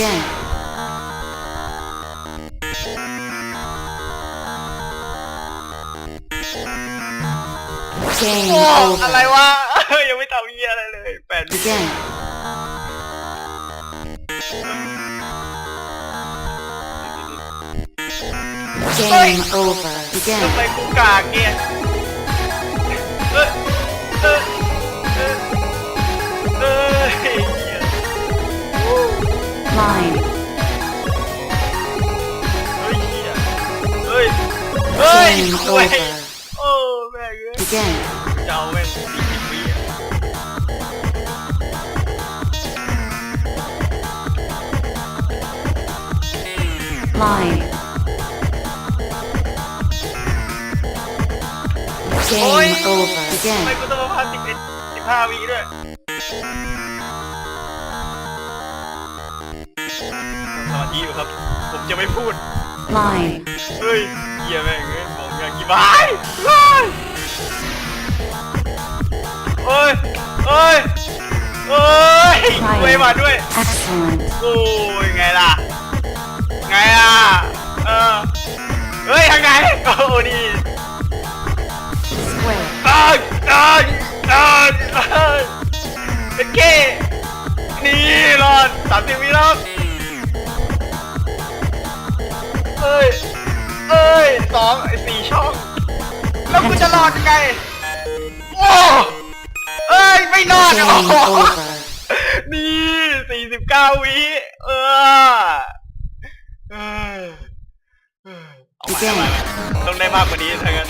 Begin. Game โอ้อะไร over. วะ ยังไม่ทำเหี้ยอะไรเลยแปดวิ Begin. Game over. ทำ Begin. ไมกูกากเนี่ย Line. เฮ้ยเหี้ยเฮ้ย เฮ้ย Game โอ้ย over. โอ้แม่งเอ้ย Begin. เจ้าแม่งสี่สิบวิอะ Line. โอ้ย Game over. ทำ Begin. ไมกูต้องมาพันสิบเอ็ดสิบห้าวิด้วย สวัสดีอยู่ครับ ผมจะไม่พูด Line. เฮ้ยเหี้ยแม่งเอ้ยมองอย่างกี่บายเฮ้ยโอ้ยโอ้ยโอ้ยเว้ยมาด้วย Excellent. โอ้ยไงล่ะ ไงล่ะ เออ เฮ้ยทางไหนโอ้ดี Square. ตอนตอนตอนตอนเป็นเก้นี่รอดสามสิบวิแล้ว ยสองไอ้สี่ช่อง แล้วกูจะรอดยังไง โอ้เอ้ย ไม่รอด Game โอ้โห over. นี่สี่สิบเก้าวิเออเออเออเอาใหม่เอาใหม่ต้องได้มากกว่านี้ถ้างั้น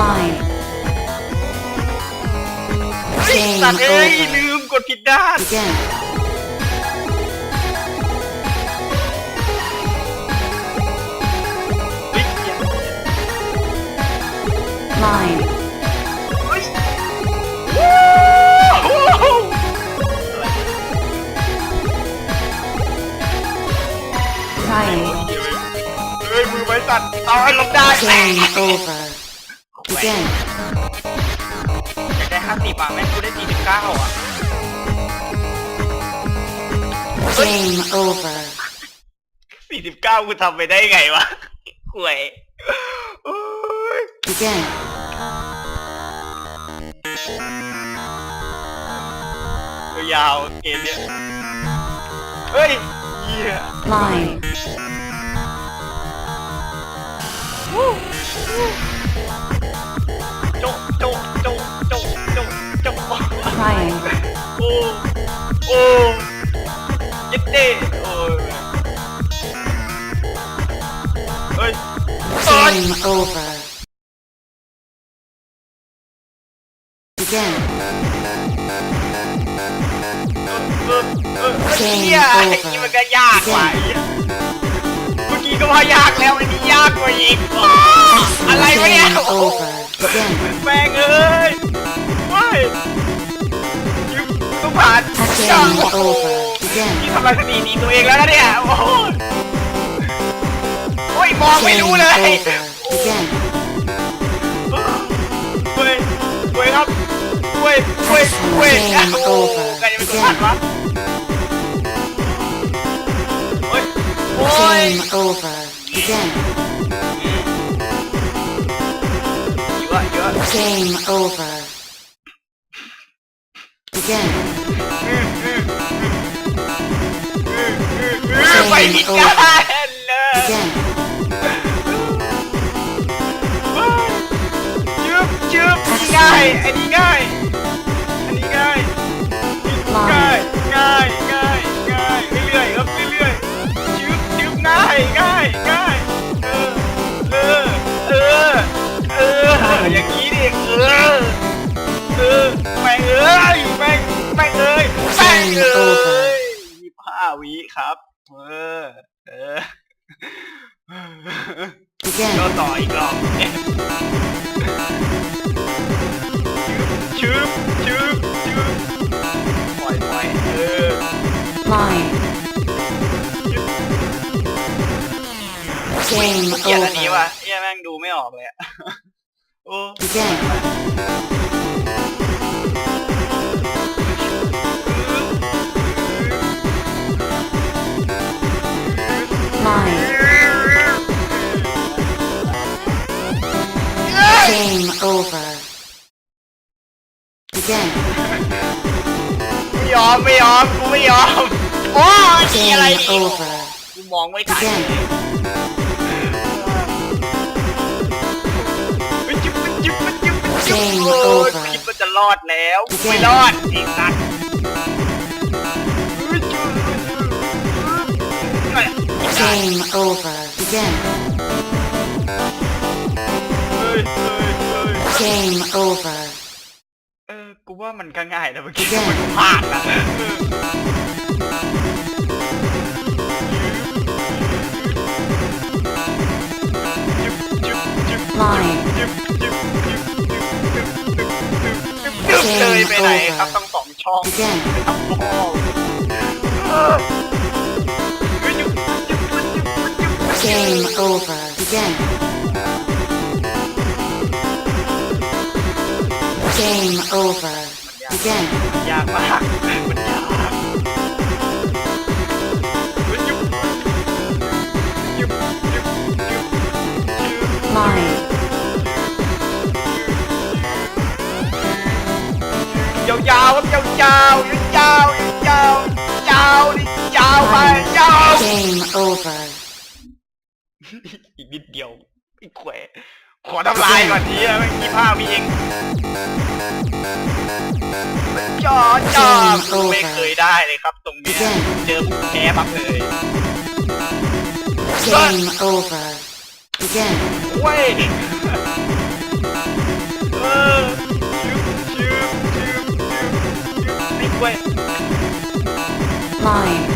Line. เฮ้ย Game สัตว์เอ้ย over. ลืมก ดผิดด้าน Begin. เฮ้ยเหี้ย Line. เฮ้ยวู้ฮู้อะไร Trying. เฮ้ยมือไม้สั่นเอาให้ลบได้ Game over. Begin. Game over. สี่สิบเก้ากูทำไปได้ไงวะห่วยโอ้ย Begin. ยาวๆเกมเนี้ยเฮ้ยเหี้ย Line. โดเด้โอ้ยเฮ้ยโอ้ย Game over. Begin. เออเออเฮ้ยเหี้ยไอ้นี่มันก็ยากกว่าไอ้เหี้ยเมื่อกี้ก็ว่ายากแล้วอันนี้ยากกว่าอีกอ้ออะไรวะเนี่ย Game โอ้โห over. Begin. แม่งเอ้ยไม่ยึดต้องผ่าน Game โอ้โห over. Begin. นี่ทำลายสถิติตัวเองแล้วนะเนี่ย โอ้โหโอ้ยมองไม่ Game รู้เลย over. Begin. เว้ยเว้ยครับเว้ยเว้ยเว้ย Game โอ้โห over. ใครจะเป็นคนผ่านวะโอ้ยโอ้ย Game over. Begin. เยอะเยอะ Game over. ผิดกันเลย จึ๊บจึ๊บง่ายอันนี้ง่าย อันนี้ง่าย ง่าย ง่าย ง่าย ง่าย เรื่อยๆครับเรื่อยๆจึ๊บจึ๊บง่าย ง่าย ง่าย เออ เออ เออ เออ อย่างนี้ดิเออ เออแม่งเอ้ยแม่งแม่งเอ้ยแม่งเอ้ยยี่ห้าวิครับ เออ เออ Begin. ก็ต่ออีกรอบเนี่ยชึบชึบชึบปล่อยปล่อยเออ Line. Game เกลียดอันนี้ over. ว่ะเฮียแม่งดูไม่ออกเลยอะโอ้ Begin. Game over. Begin. ไม่ยอมไม่ยอมกูไม่ยอมโอ้ยนี่อะไร Game นี่ over. กูมองไม่ทัน Begin. มันจิ๊บมันจิ๊บมันจิ๊บมันจิ๊บ Game โอ้ย over คิดว่าจะรอดแล้ว Begin ไม่รอดไอ้สัตว์เฮ้ยจิ๊บ Game over. Begin. เฮ้ยเฮ้ยเฮ้ย Game over. เออ กูว่ามันก็ง่ายนะเมื่อกี้ Begin มันพลาดนะเออจิ๊บจิ๊บจิ๊บ Line. จิ๊บจิ๊บจิ๊บจิ๊บจิ๊บจิ๊บจิ๊บเลยไปไหนครับต้องสองช่อง Begin. ทำพ่อเออเฮ้ยจิ๊บจิ๊บจิ๊บจิ๊บจิ๊บ Game over. Begin. Game over. Begin. ยากมากมันยากเฮ้ยจิ๊บจิ๊บจิ๊บจิ๊บจิ๊บ Line. ยาวๆครับยาวๆยาวๆยาวๆยาวๆยาวดิยาวไปยาว Game over. อีกนิดเดียวไอ้แขว ขอทำลายก่อนทีนะเมื่อกี้ภาพมีเองจอจอไม่เคยได้เลยครับ ตรงเนี้ยเจอผู้แพ้ปั๊บเลย Game over. Begin. เว้ยเออชืบชืบชืบชืบชืบไม่เว้ย Line.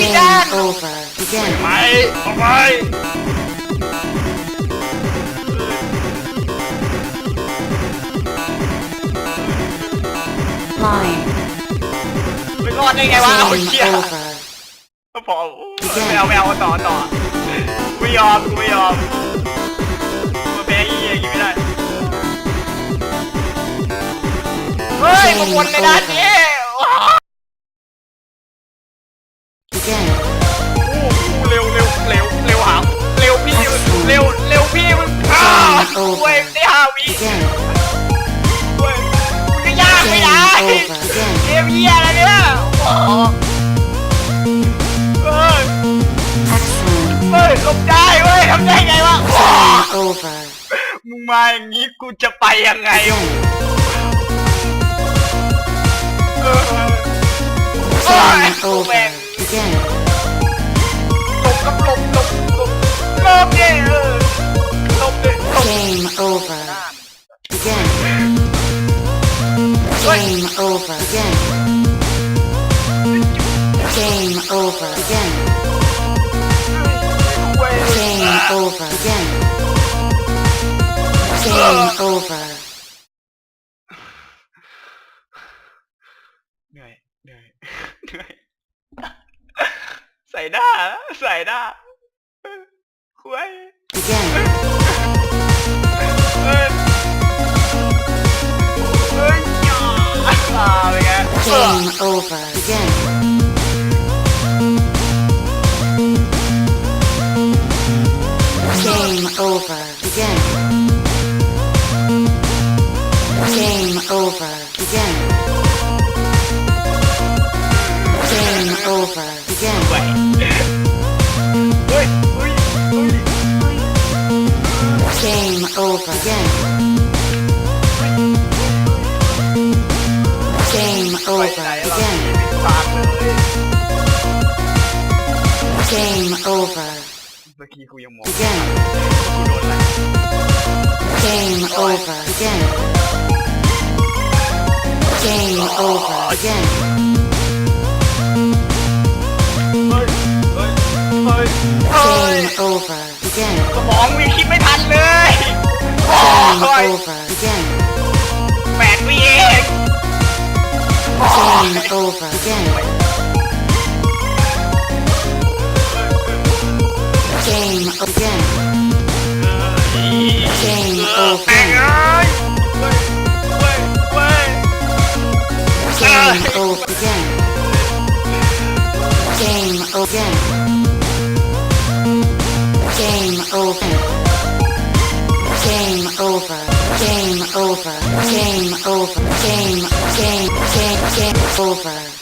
เฮ้ยพี่ด้าน Game over. Begin. ไปออกไป Line. ไม่รอดได้ไงวะเอา Game เหี้ย over. พอไม่เอาไม่เอาต่อต่อกูไม่ยอมกูไม่ยอมมาแพ้ยี่อย่างงี้ไม่ได้ เฮ้ยมาวนในด้านนี้ อะไรเนี่ยโอ้โหเฮ้ย Excellent. เฮ้ยหลบได้เว้ยทำได้ไงวะ Game over. มึงมาอย่างนี้กูจะไปยังไง Begin. เออเอ Game อแม่ง over. Begin. หลบกับหลบหลบหลบหลบเนี่ยเออหลบเลยหลบ Game over. Begin. Game over. Begin. Game over. Begin. เว้ย Game over. Begin. Game over. เหนื่อยเหนื่อยเหนื่อยใส่หน้าใส่หน้าคุย Begin. เฮ้ยเฮ้ยอย่าอ่าเป็นไงเออ Game over. Begin. over. Begin. Game over. Begin. Game over. Begin. Game over. Begin. Game over. Begin. Game over. เมื่อกี้กูยังมอง Begin. กูโดนอะไร Game over. Begin. Game over. Begin. เฮ้ย เฮ้ย เฮ้ย เฮ้ย Game over. Begin. สมองมีคิดไม่ทันเลยโอ้ Game ย over. Begin. แปดวิเอง Game over. Begin. Game again. Game again. Game again. Game again. Game open. Game over. Game over. Game over. Game game game game over.